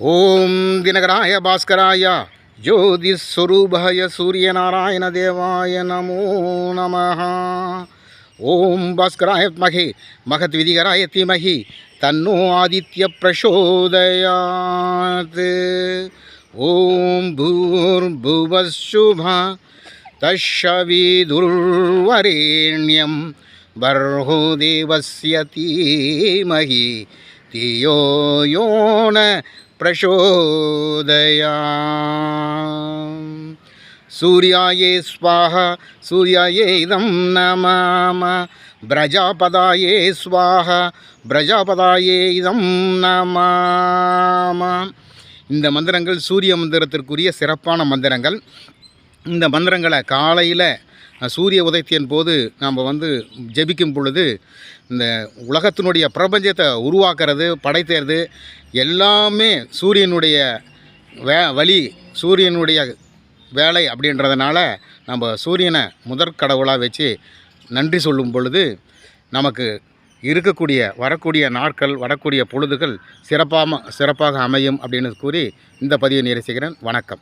ओम दिनगणाय भास्कराय नारायण सूर्यनारायणदेवाय नमो नमः। ओम भास्कराय महे महद्विधिकराय धीमहि, तन्नो आदित्य प्रचोदयात् ओम भूर्भुवशुभ तस्वीदुर्वरेण्यम बर्हो देवस्य धीमहि, धियो यो न प्रचोदया सूर्याये स्वाहा सूर्याये इदं नमाम प्रजापदाये स्वाहा பிரஜாபதாயே இதம் நமாம இந்த மந்திரங்கள் சூரிய மந்திரத்திற்குரிய சிறப்பான மந்திரங்கள் இந்த மந்திரங்களை காலையில் சூரிய உதயத்தின் போது நாம் வந்து ஜெபிக்கும் பொழுது இந்த உலகத்தினுடைய பிரபஞ்சத்தை உருவாக்குறது படைத்தேறது எல்லாமே சூரியனுடைய வே வழி சூரியனுடைய வேலை அப்படின்றதுனால நம்ம சூரியனை முதற் கடவுளாக வச்சு நன்றி சொல்லும் பொழுது நமக்கு இருக்கக்கூடிய வரக்கூடிய நாட்கள் வரக்கூடிய பொழுதுகள் சிறப்பாக சிறப்பாக அமையும் அப்படின்னு கூறி இந்த பதிவை நிறைவு வணக்கம்.